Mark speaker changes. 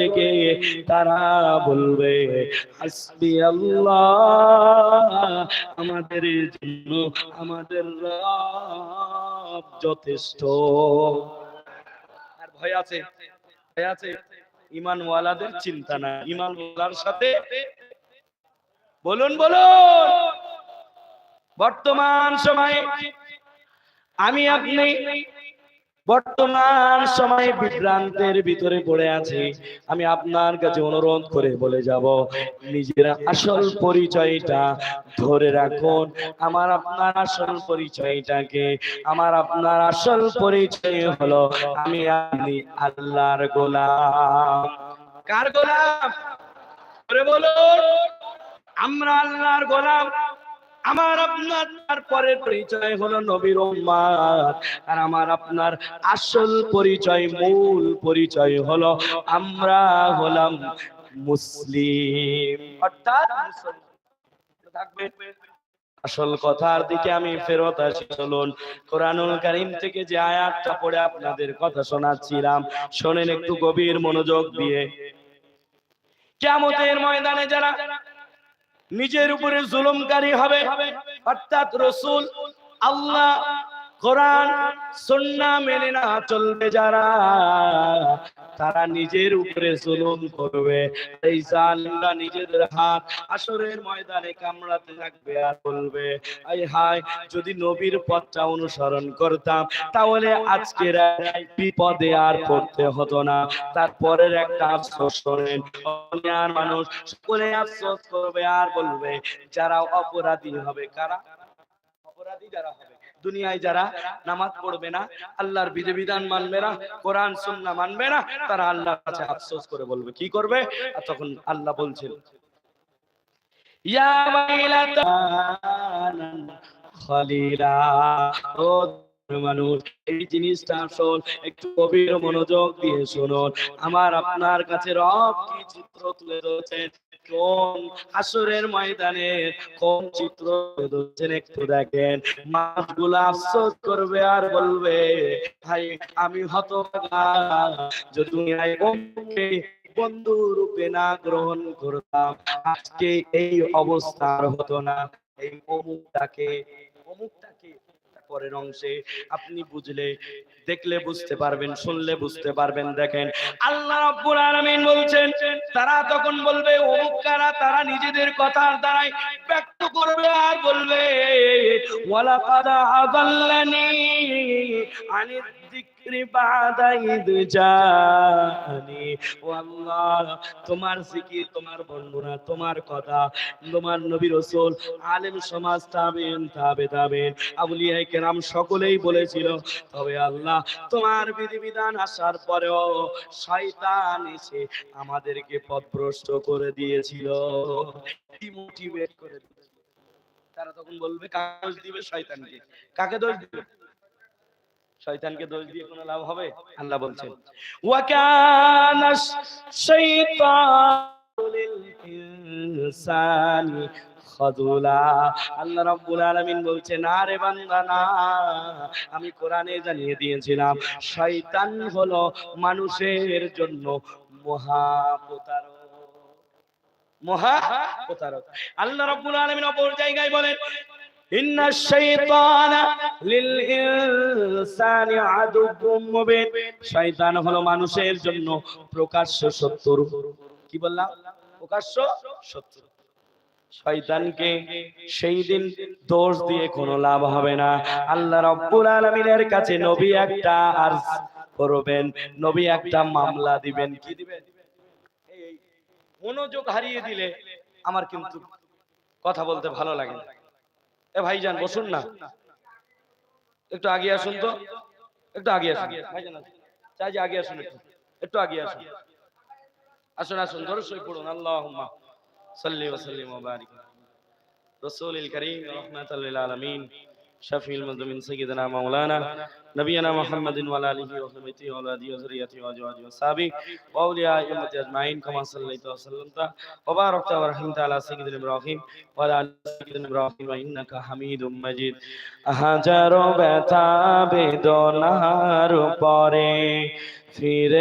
Speaker 1: রেখে তারা বলবে, হাসবি আল্লাহ, আমাদের জন্য আমাদের যথেষ্ট। আর ভয় আছে ভয় আছে। ইমানওয়ালাদের চিন্তা না ইমানওয়ালার সাথে বলুন বলুন। বর্তমান সময়ে আমি আপনি বর্তমান সময়ে বিভ্রান্তের ভিতরে পড়ে আছি। আমি আপনার কাছে অনুরোধ করে বলে যাব, নিজের আসল পরিচয়টা ধরে রাখুন। আমার আপনার আসল পরিচয়টাকে, আমার আপনার আসল পরিচয় হলো আমি আপনি আল্লাহর গোলাম। কার গোলাম? বলুন, আমরা আল্লাহর গোলাম। আমার আপনার তারপরে পরিচয় হলো নবীর উম্মাদ। আর আমার আপনার আসল পরিচয়, মূল পরিচয় হলো আমরা হলাম মুসলিম। অর্থাৎ। থাকবে। আসল কথার দিকে আমি ফেরত আসি, চলুন। কোরআনুল কারীম থেকে যে আয়াতটা পড়ে আপনাদের কথা শোনাচ্ছিলাম, শোনেন একটু গভীর মনোযোগ দিয়ে। কিয়ামতের ময়দানে যারা নিজের উপরে জুলুমকারী হবে। অর্থাৎ রসুল আল্লাহ কোরআন সন্না মেনে না চলবে যারা। তারা নিজের উপরে জুলুম করবে। এই জালিমরা নিজেদের হাত আসরের ময়দানে কামড়াতে থাকবে আর বলবে আই হায়, যদি নবীর পথটা অনুসরণ করতাম, তাহলে আজকের বিপদে আর পড়তে হতো না। তারপরের একটা আফসোস শোনেন দুনিয়ার মানুষ সকলে আফসোস করবে আর বলবে, যারা অপরাধী হবে কারা? অপরাধী যারা হবে? দুনিয়ায় যারা নামাজ পড়বে না, আল্লাহর বিধিবিধান মানবে না, কোরআন সুন্না মানবে না, তারা আল্লাহর কাছে আফসোস করে বলবে, কি করবে? আর তখন আল্লাহ বলছেন, ইয়া ওয়াইলাতা খলিলা মানুষ, এই জিনিসটা আসল। একটু গভীর মনোযোগ দিয়ে শুনুন। আমার আপনার কাছে রব কি চিত্র তুলে কোন আসরের ময়দানে কোন চিত্র একটু দেখেন। মাছগুলো আফসোস করবে আর বলবে, ভাই, আমি যদি দুনিয়ায় বন্ধু রূপে না গ্রহণ করতাম, আজকে এই অবস্থার হতো না। এই অমুকটাকে অমুকটাকে পরের অংশে আপনি বুঝলে, দেখলে বুঝতে পারবেন, শুনলে বুঝতে পারবেন, দেখেন। আল্লাহ রাব্বুল আলামিন বলছেন, তারা তখন বলবে, অমুক কারা, তারা নিজেদের কথার দ্বারাই ব্যক্ত করবে আর বলবে, ওয়ালাকাদা আযাল্লানি আনিদ আল্লাহ তোমার জিকির, তোমার তোমার কথা, তোমার নবী আলেম সমাজ তাবেন, তাবে তাবেন। কেরাম সকলেই বলেছিল, তবে আল্লাহ, তোমার বিধিবিধান আসার পরেও শয়তান এসে আমাদেরকে পথভ্রষ্ট করে দিয়েছিল। ডিমোটিভেট করে তারা তখন বলবে দোষ দিবে শয়তানকে? কাকে দোষ দিবে? শয়তানকে দোষ দিয়ে কোনো লাভ হবে? আল্লাহ বলছেন ওয়াকানা শাইতানু লিল ইনসানি আল্লাহ রাব্বুল আলামিন বলছেন আরে বান্দা না আমি কোরআনে জানিয়ে দিয়েছিলাম শয়তান হলো মানুষের জন্য মহা প্রতারক মহা প্রতারক আল্লাহ রাব্বুল আলামিন অপর জায়গায় বলেন সেই দিন দোষ দিয়ে কোনো লাভ হবে না। আল্লাহ রাব্বুল আলামিনের কাছে নবী একটা আরজ করবেন। নবী একটা মামলা দিবেন। কি দিবেন? মনোযোগ হারিয়ে দিলে আমার কিন্তু কথা বলতে ভালো লাগে না। এ ভাইজান বসুন না। একটু আগে আসুন তো। একটু আগে আসুন। চাই যে আগে আসুন একটু। একটু আগে আসুন। আসুন আসুন ধরো সই পড়ুন। আল্লাহুম্মা সাল্লি ওয়া সাল্লিম ওয়া বারিক রাসূলিল কারীম আলিহি ওয়া যুররিয়াতিহি ওয়া আজওয়াজিহি ওয়া সাহাবি ওয়া আউলিয়া উম্মতি আজমাইন, কামা সাল্লাইতা ওয়া সাল্লামতা ওয়া বারাকতা ওয়া রাহিমতা আলা সাইয়্যিদিনা ইব্রাহিম ওয়া আলা আলি সাইয়্যিদিনা ইব্রাহিম ওয়া ইন্নাকা হামিদুম মাজিদ। হাজারো ব্যথা বেদনার পরে ফিরে